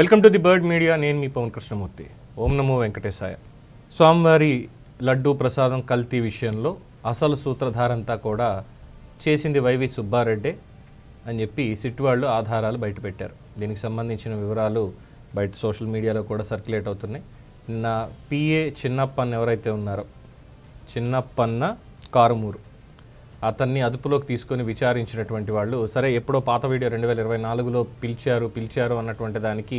Welcome to the word media. నేను మీ పవన్ కృష్ణమూర్తి. ఓం నమో వెంకటేశాయ. స్వామివారి లడ్డూ ప్రసాదం కల్తీ విషయంలో అసలు సూత్రధారంతా కూడా చేసింది వైవి సుబ్బారెడ్డే అని చెప్పి సిట్ వాళ్ళు ఆధారాలు బయటపెట్టారు దీనికి సంబంధించిన వివరాలు బయట సోషల్ మీడియాలో కూడా సర్క్యులేట్ అవుతున్నాయి. నిన్న పిఏ చిన్నప్పన్న ఎవరైతే ఉన్నారో చిన్నప్పన్న కారుమూరు. అతన్ని అదుపులోకి తీసుకొని విచారించినటువంటి వాళ్ళు సరే ఎప్పుడో పాత వీడియో రెండు వేల ఇరవై నాలుగులో పిలిచారు పిలిచారు అన్నటువంటి దానికి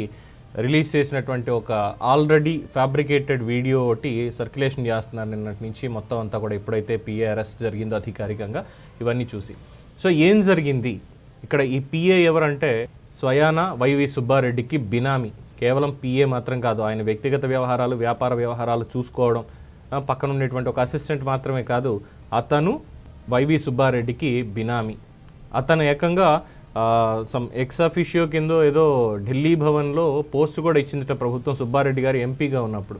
రిలీజ్ చేసినటువంటి ఒక ఆల్రెడీ ఫ్యాబ్రికేటెడ్ వీడియో ఒకటి సర్క్యులేషన్ చేస్తున్నారు నిన్నటి నుంచి. మొత్తం అంతా కూడా ఎప్పుడైతే పిఏ అరెస్ట్ జరిగిందో అధికారికంగా ఇవన్నీ చూసి. సో ఏం జరిగింది? ఇక్కడ ఈ పిఏ ఎవరంటే స్వయాన వైవి సుబ్బారెడ్డికి బినామీ. కేవలం పిఏ మాత్రం కాదు ఆయన వ్యక్తిగత వ్యవహారాలు వ్యాపార వ్యవహారాలు చూసుకోవడం పక్కన ఉండేటువంటి ఒక అసిస్టెంట్ మాత్రమే కాదు అతను వైవి సుబ్బారెడ్డికి బినామీ. అతను ఏకంగా సమ్ ఎక్సాఫిషియో కింద ఏదో ఢిల్లీ భవన్లో పోస్ట్ కూడా ఇచ్చిందట ప్రభుత్వం సుబ్బారెడ్డి గారు ఎంపీగా ఉన్నప్పుడు.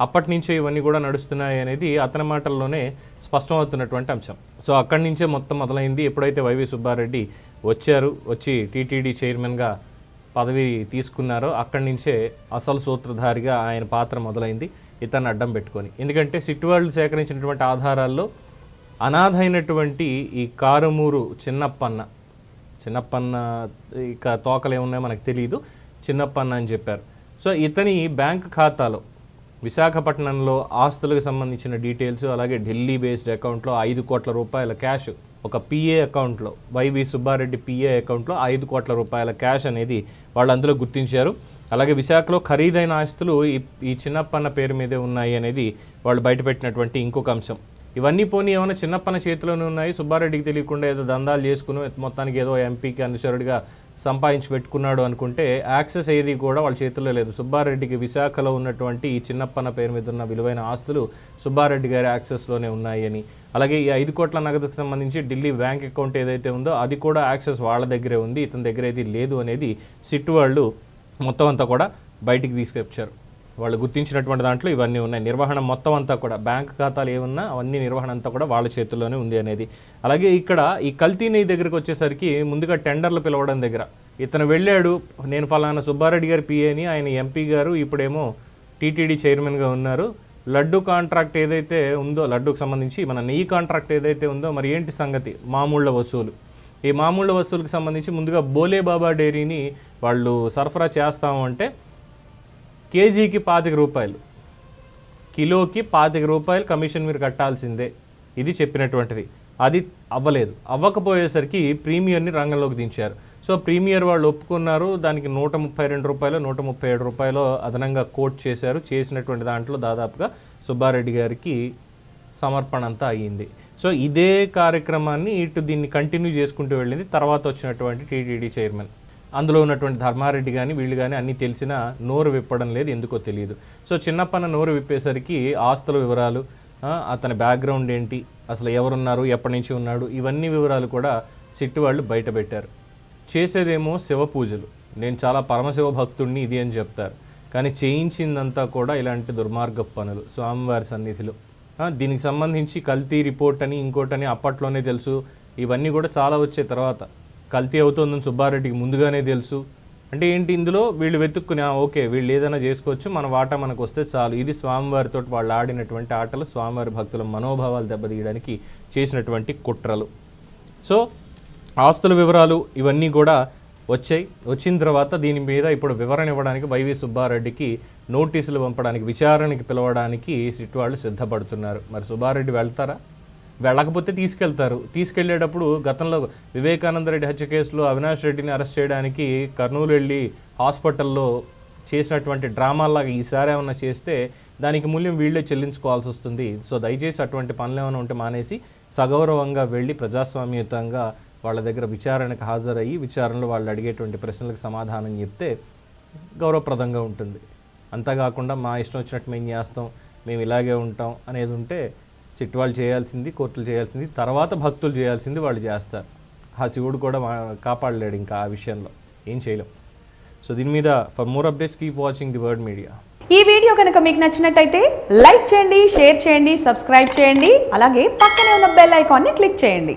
అప్పటి నుంచే ఇవన్నీ కూడా నడుస్తున్నాయి అనేది అతని మాటల్లోనే స్పష్టమవుతున్నటువంటి అంశం. సో అక్కడి నుంచే మొత్తం మొదలైంది. ఎప్పుడైతే వైవి సుబ్బారెడ్డి వచ్చారు వచ్చి టీటీడీ చైర్మన్గా పదవి తీసుకున్నారో అక్కడి నుంచే అసలు సూత్రధారిగా ఆయన పాత్ర మొదలైంది. ఇతను అడ్డం పెట్టుకొని. ఎందుకంటే సిట్ వాళ్ళు సేకరించినటువంటి ఆధారాల్లో అనాథైనటువంటి ఈ కారుమూరు చిన్నప్పన్న చిన్నప్పన్న ఇక తోకలు ఏమున్నాయో మనకు తెలియదు చిన్నప్పన్న అని చెప్పారు. సో ఇతని బ్యాంక్ ఖాతాలో విశాఖపట్నంలో ఆస్తులకు సంబంధించిన డీటెయిల్స్ అలాగే ఢిల్లీ బేస్డ్ అకౌంట్లో ఐదు కోట్ల రూపాయల క్యాష్ ఒక పిఏ అకౌంట్లో వైవి సుబ్బారెడ్డి పిఏ అకౌంట్లో ఐదు కోట్ల రూపాయల క్యాష్ అనేది వాళ్ళు అందులో గుర్తించారు. అలాగే విశాఖలో ఖరీదైన ఆస్తులు ఈ ఈ చిన్నప్పన్న పేరు మీదే ఉన్నాయి అనేది వాళ్ళు బయటపెట్టినటువంటి ఇంకొక అంశం. ఇవన్నీ పోనీ ఏమైనా చిన్నప్పన్న చేతిలోనే ఉన్నాయి? సుబ్బారెడ్డికి తెలియకుండా ఏదో దందాలు చేసుకుని మొత్తానికి ఏదో ఎంపీకి అనుసరుడిగా సంపాదించి పెట్టుకున్నాడు అనుకుంటే యాక్సెస్ ఏది కూడా వాళ్ళ చేతుల్లో లేదు. సుబ్బారెడ్డికి విశాఖలో ఉన్నటువంటి ఈ చిన్నప్పన్న పేరు మీద ఉన్న విలువైన ఆస్తులు సుబ్బారెడ్డి గారి యాక్సెస్లోనే ఉన్నాయి అని. అలాగే ఈ ఐదు కోట్ల నగదుకు సంబంధించి ఢిల్లీ బ్యాంక్ అకౌంట్ ఏదైతే ఉందో అది కూడా యాక్సెస్ వాళ్ళ దగ్గరే ఉంది. ఇతని దగ్గర ఏది లేదు అనేది సిట్ వాళ్ళు మొత్తం అంతా కూడా బయటికి తీసుకొచ్చారు. వాళ్ళు గుర్తించినటువంటి దాంట్లో ఇవన్నీ ఉన్నాయి. నిర్వహణ మొత్తం అంతా కూడా బ్యాంక్ ఖాతాలు ఏమున్నా అవన్నీ నిర్వహణ అంతా కూడా వాళ్ళ చేతుల్లోనే ఉంది అనేది. అలాగే ఇక్కడ ఈ కల్తీని దగ్గరికి వచ్చేసరికి ముందుగా టెండర్లు పిలవడం దగ్గర. ఇతను వెళ్ళాడు నేను ఫలానా సుబ్బారెడ్డి గారి పిఏని ఆయన ఎంపీ గారు ఇప్పుడేమో టీటీడీ చైర్మన్గా ఉన్నారు. లడ్డు కాంట్రాక్ట్ ఏదైతే ఉందో లడ్డుకు సంబంధించి మన నెయ్యి కాంట్రాక్ట్ ఏదైతే ఉందో మరి ఏంటి సంగతి? మామూళ్ళ వసూలు. ఈ మామూళ్ళ వసూలుకి సంబంధించి ముందుగా బోలే బాబా డైరీని వాళ్ళు సరఫరా చేస్తాము అంటే కేజీకి పాతిక రూపాయలు కిలోకి పాతిక రూపాయలు కమిషన్ మీరు కట్టాల్సిందే. ఇది చెప్పినటువంటిది. అది అవ్వలేదు. అవ్వకపోయేసరికి ప్రీమియర్ని రంగంలోకి దించారు. సో ప్రీమియర్ వాళ్ళు ఒప్పుకున్నారు. దానికి నూట ముప్పై రెండు రూపాయలు నూట ముప్పై ఏడు రూపాయలు అదనంగా కోట్ చేశారు. చేసినటువంటి దాంట్లో దాదాపుగా సుబ్బారెడ్డి గారికి సమర్పణ అంతా అయ్యింది. సో ఇదే కార్యక్రమాన్ని ఇటు దీన్ని కంటిన్యూ చేసుకుంటూ వెళ్ళింది. తర్వాత వచ్చినటువంటి టీటీడీ చైర్మన్. అందులో ఉన్నటువంటి ధర్మారెడ్డి కానీ వీళ్ళు కానీ అన్నీ తెలిసినా నోరు విప్పడం లేదు ఎందుకో తెలియదు. సో చిన్నప్పన నోరు విప్పేసరికి ఆస్తుల వివరాలు అతని బ్యాక్గ్రౌండ్ ఏంటి అసలు ఎవరున్నారు ఎప్పటి నుంచి ఉన్నాడు ఇవన్నీ వివరాలు కూడా సిట్టు వాళ్ళు బయట పెట్టారు. చేసేదేమో శివ పూజలు. నేను చాలా పరమశివ భక్తుడిని ఇది అని చెప్తారు. కానీ చేయించిందంతా కూడా ఇలాంటి దుర్మార్గ పనులు. స్వామివారి సన్నిధిలో. దీనికి సంబంధించి కల్తీ రిపోర్ట్ అని ఇంకోటని అప్పట్లోనే తెలుసు. ఇవన్నీ కూడా చాలా వచ్చే తర్వాత. కల్తీ అవుతుందని సుబ్బారెడ్డికి ముందుగానే తెలుసు. అంటే ఏంటి ఇందులో? వీళ్ళు వెతుక్కుని ఓకే వీళ్ళు ఏదైనా చేసుకోవచ్చు మన వాటా మనకు వస్తే చాలు. ఇది స్వామివారితో వాళ్ళు ఆడినటువంటి ఆటలు స్వామివారి భక్తుల మనోభావాలు దెబ్బతీయడానికి చేసినటువంటి కుట్రలు. సో ఆస్తుల వివరాలు ఇవన్నీ కూడా వచ్చాయి. వచ్చిన తర్వాత దీని మీద ఇప్పుడు వివరణ ఇవ్వడానికి వైవి సుబ్బారెడ్డికి నోటీసులు పంపడానికి విచారణకి పిలవడానికి సిట్ వాళ్ళు సిద్ధపడుతున్నారు. మరి సుబ్బారెడ్డి వెళ్తారా? వెళ్ళకపోతే తీసుకెళ్తారు. తీసుకెళ్ళేటప్పుడు గతంలో వివేకానంద రెడ్డి హత్య కేసులో అవినాష్ రెడ్డిని అరెస్ట్ చేయడానికి కర్నూలు వెళ్ళి హాస్పిటల్లో చేసినటువంటి డ్రామాలాగా ఈసారి ఏమైనా చేస్తే దానికి మూల్యం వీళ్ళే చెల్లించుకోవాల్సి వస్తుంది. సో దయచేసి అటువంటి పనులు ఏమైనా ఉంటే మానేసి సగౌరవంగా వెళ్ళి ప్రజాస్వామ్యయుతంగా వాళ్ళ దగ్గర విచారణకు హాజరయ్యి విచారణలో వాళ్ళు అడిగేటువంటి ప్రశ్నలకు సమాధానం చెప్తే గౌరవప్రదంగా ఉంటుంది. అంతేకాకుండా మా ఇష్టం వచ్చినట్టు మేము చేస్తాం మేము ఇలాగే ఉంటాం అనేది ఉంటే సిట్ వాళ్ళు చేయాల్సింది కోర్టులు చేయాల్సింది తర్వాత భక్తులు చేయాల్సింది వాళ్ళు చేస్తారు. ఆ శివుడు కూడా కాపాడలేడు ఇంకా ఆ విషయంలో. ఏం చేయలేం. సో దీని మీద for more updates keep watching the word media. ఈ వీడియో కనుక మీకు నచ్చినట్టయితే లైక్ చేయండి షేర్ చేయండి సబ్స్క్రైబ్ చేయండి అలాగే పక్కనే ఉన్న బెల్ ఐకాన్ని క్లిక్ చేయండి.